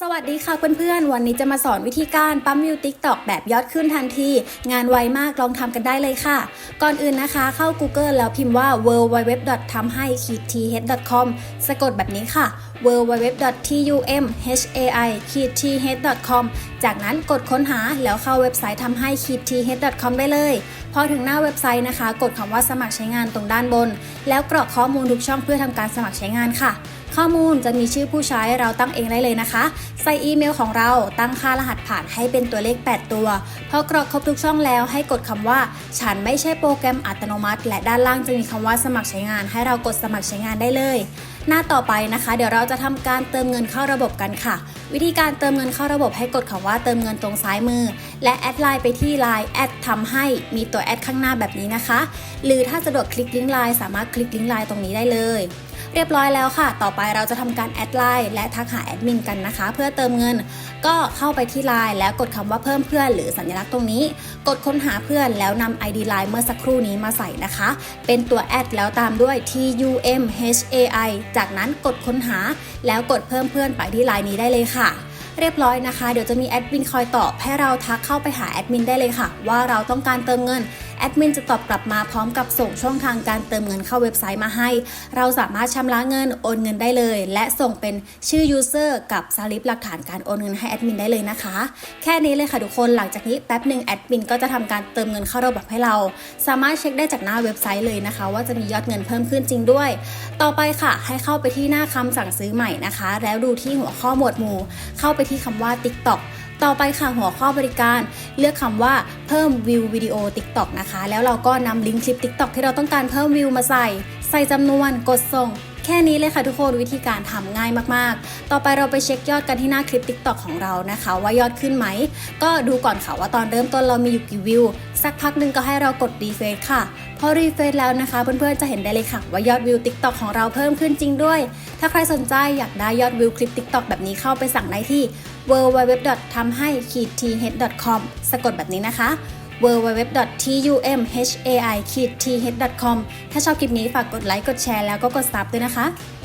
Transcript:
สวัสดีค่ะเพื่อนๆ วันนี้จะมาสอนวิธีการปั๊มวิวติ๊กตอกแบบยอดขึ้นทันที งานไวมากลองทำกันได้เลยค่ะ ก่อนอื่นนะคะเข้า Google แล้วพิมพ์ว่า w w w ทำให้ t h com สะกดแบบนี้ค่ะ w w w t u m h a i t h com จากนั้นกดค้นหาแล้วเข้าเว็บไซต์ทำให้ t h com ได้เลย พอถึงหน้าเว็บไซต์นะคะ กดคำว่าสมัครใช้งานตรงด้านบน แล้วกรอกข้อมูลทุกช่องเพื่อทำการสมัครใช้งานค่ะ ข้อมูลจะมีชื่อผู้ใช้เราตั้งเองได้เลยนะคะ ใส่อีเมลของเราตั้งค่ารหัสผ่านให้เป็นตัวเลข 8 ตัว พอกรอกครบทุกช่องแล้วให้กดคำว่า ฉันไม่ใช่โปรแกรมอัตโนมัติ และด้านล่างจะมีคำว่าสมัครใช้งาน ให้เรากดสมัครใช้งานได้เลย หน้าต่อไปนะคะ เดี๋ยวเราจะทำการเติมเงินเข้าระบบกันค่ะ วิธีการเติมเงินเข้าระบบให้กดคำว่าเติมเงินตรงซ้ายมือ และแอดไลน์ไปที่ Line แอดทำให้มีตัวแอดข้างหน้าแบบนี้นะคะ หรือถ้าสะดวกคลิกลิงก์ไลน์สามารถคลิกลิงก์ไลน์ตรงนี้ได้เลย เรียบร้อยแล้วค่ะ ต่อไปเราจะทำการแอดไลน์และทักหาแอดมินกันนะคะ เพื่อเติมเงิน ก็เข้าไปที่ไลน์แล้วกดคำว่าเพิ่มเพื่อนหรือสัญลักษณ์ตรงนี้ กดค้นหาเพื่อนแล้วนำ ID ไลน์เมื่อสักครู่นี้มาใส่นะคะ เป็นตัวแอดแล้วตามด้วย T U M H A I จากนั้นกดค้นหา แล้วกดเพิ่มเพื่อนไปที่ไลน์นี้ได้เลยค่ะ เรียบร้อยนะคะ เดี๋ยวจะมีแอดมินคอยตอบให้เราทักเข้าไปหาแอดมินได้เลยค่ะ ว่าเราต้องการเติมเงินแอดมินจะตอบกลับมาพร้อมกับส่งช่องทางการเติมเงินเข้าเว็บไซต์มาให้ เราสามารถชำระเงินโอนเงินได้เลย และส่งเป็นชื่อ user กับสลิปหลักฐานการโอนเงินให้แอดมินได้เลยนะคะ แค่นี้เลยค่ะทุกคนหลังจากนี้แป๊บหนึ่งแอดมินก็จะทำการเติมเงินเข้าระบบให้เรา สามารถเช็คได้จากหน้าเว็บไซต์เลยนะคะ ว่าจะมียอดเงินเพิ่มขึ้นจริงด้วย ต่อไปค่ะ ให้เข้าไปที่หน้าคำสั่งซื้อใหม่นะคะ แล้วดูที่หัวข้อหมวดหมู่ เข้าไปที่คำว่า TikTok ต่อไปค่ะหัวข้อบริการ เลือกคำว่าเพิ่มวิววิดีโอ TikTok นะคะ แล้วเราก็นำลิงก์คลิป TikTok ที่เราต้องการเพิ่มวิวมาใส่ ใส่จำนวนกดส่ง แค่นี้เลยค่ะทุกคนวิธีการทำง่ายมากๆ ต่อไปเราไปเช็คยอดกันที่หน้าคลิป TikTok ของเรานะคะ ว่ายอดขึ้นไหม ก็ดูก่อนค่ะว่าตอนเริ่มต้นเรามีอยู่กี่วิว สักพักหนึ่งก็ให้เรากดรีเฟซค่ะ พอรีเฟซแล้วนะคะ เพื่อนๆจะเห็นได้เลยค่ะ ว่ายอดวิว TikTok ของเราเพิ่มขึ้นจริงด้วย ถ้าใครสนใจอยากได้ยอดวิวคลิป TikTok แบบนี้เข้าไปสั่งได้ที่ w w w ทำให้ t h com สะกดแบบนี้นะคะ w w w t u m h a i t h com ถ้าชอบคลิปนี้ฝากกดไลค์กดแชร์แล้วก็กดซับด้วยนะคะ